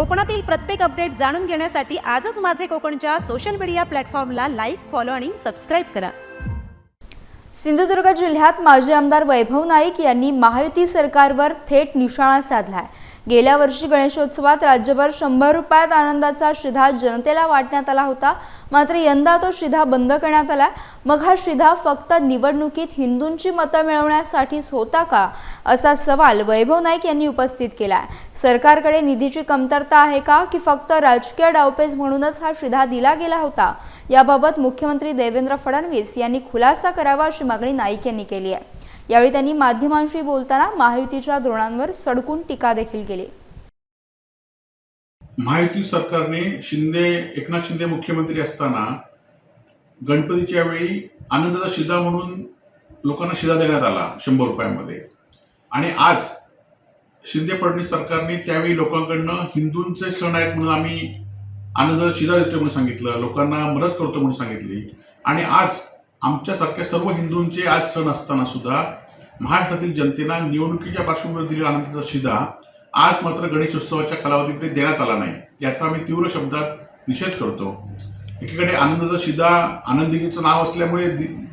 कोकणातील प्रत्येक अपडेट जाणून घेण्यासाठी आजच माझे कोकणच्या सोशल मीडिया प्लॅटफॉर्मला लाईक फॉलो आणि सबस्क्राईब करा. सिंधुदुर्ग जिल्ह्यात माजी आमदार वैभव नाईक यांनी महायुती सरकारवर थेट निशाणा आहे गेल्या वर्षी गणेशोत्सवात राज्यभर शंभर रुपयात आनंदाचा शिधा जनतेला वाटण्यात आला होता. मात्र यंदा तो शिधा बंद करण्यात आला मग हा शिधा फक्त निवडणुकीत हिंदूंची मतं मिळवण्यासाठीच होता का? असा सवाल वैभव नाईक यांनी उपस्थित केला सरकारकडे निधीची कमतरता आहे का? की फक्त राजकीय डावपेच म्हणूनच हा शिधा दिला गेला होता? याबाबत मुख्यमंत्री देवेंद्र फडणवीस यांनी खुलासा करावा अशी मागणी नाईक यांनी केली आहे. यावेळी त्यांनी माध्यमांशी बोलताना महायुतीच्या धोरणांवर सडकून टीका देखील केली. महायुती सरकारने शिंदे एकनाथ शिंदे मुख्यमंत्री असताना गणपतीच्या वेळी आनंदाचा शिदा म्हणून लोकांना शिदा देण्यात आला शंभर रुपयामध्ये. आणि आज शिंदे फडणवीस सरकारने त्यावेळी लोकांकडनं हिंदूंचे सण आहेत म्हणून आम्ही आनंदाचा शिदा देतो म्हणून सांगितलं लोकांना मदत करतो म्हणून सांगितली. आणि आज आमच्यासारख्या सर्व हिंदूंचे आज सण असताना सुद्धा महाराष्ट्रातील जनतेला निवडणुकीच्या पार्श्वभूमीवर दिलेला आनंदाचा शिदा आज मात्र गणेशोत्सवाच्या कालावधीकडे देण्यात आला नाही याचा आम्ही तीव्र शब्दात निषेध करतो. एकीकडे आनंदाचा शिदा आनंदिनीचं नाव असल्यामुळे दि-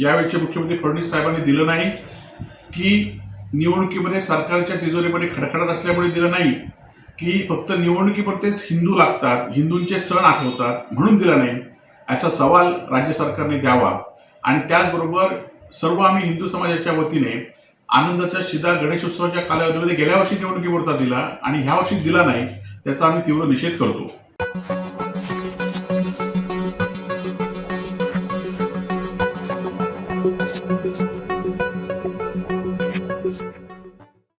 यावेळचे मुख्यमंत्री फडणवीस साहेबांनी दिलं नाही की निवडणुकीमध्ये सरकारच्या तिजोरीमध्ये खडखडत असल्यामुळे दिलं नाही की फक्त निवडणुकीपुरतेच हिंदू लागतात हिंदूंचे सण आठवतात म्हणून दिला नाही याचा सवाल राज्य सरकारने द्यावा. आणि त्याचबरोबर सर्व आम्ही हिंदू समाजाच्या वतीने आनंदाच्या शिदा गणेशोत्सवाच्या कालावधीमध्ये गेल्या वर्षी निवडणुकीवरता दिला आणि ह्या वर्षी दिला नाही त्याचा आम्ही तीव्र निषेध करतो